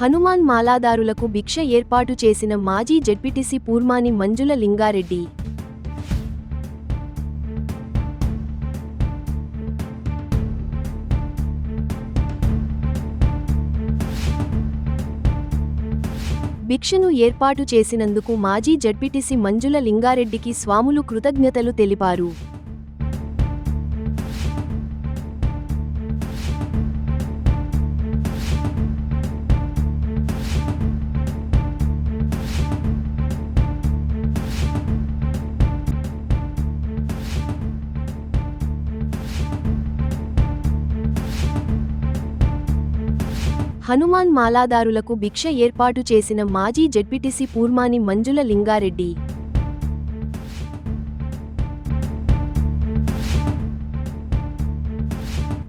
హనుమాన్ మాలాదారులకు భిక్ష ఏర్పాటు చేసిన మాజీ జడ్పీటీసీ పూర్మాని మంజుల లింగారెడ్డి. భిక్షను ఏర్పాటు చేసినందుకు మాజీ జడ్పీటీసీ మంజుల లింగారెడ్డికి స్వాములు కృతజ్ఞతలు తెలిపారు. హనుమాన్ మాలాదారులకు భిక్ష ఏర్పాటు చేసిన మాజీ జడ్పీటీసీ పూర్మాని మంజుల లింగారెడ్డి.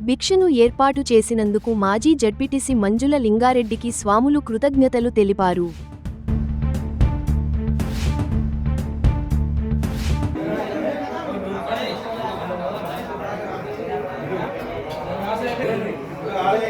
భిక్షను ఏర్పాటు చేసినందుకు మాజీ జడ్పీటీసీ మంజుల లింగారెడ్డికి స్వాములు కృతజ్ఞతలు తెలిపారు.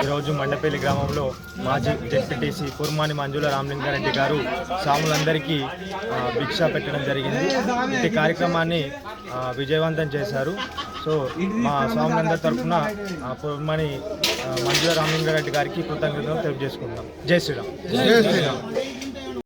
ఈరోజు మండపల్లి గ్రామంలో మాజీ జెడ్పీటీసీ కుర్మాని మంజుల రామలింగారెడ్డి గారు సాములందరికీ ఆ, భిక్ష పెట్టడం జరిగింది. ఈ కార్యక్రమాన్ని విజయవంతం చేశారు. సో మా స్వాములందరి తరఫున కుర్మాని మంజుల రామలింగారెడ్డి గారికి కృతజ్ఞతలు తెలియజేసుకుంటాం జై శ్రీరామ్.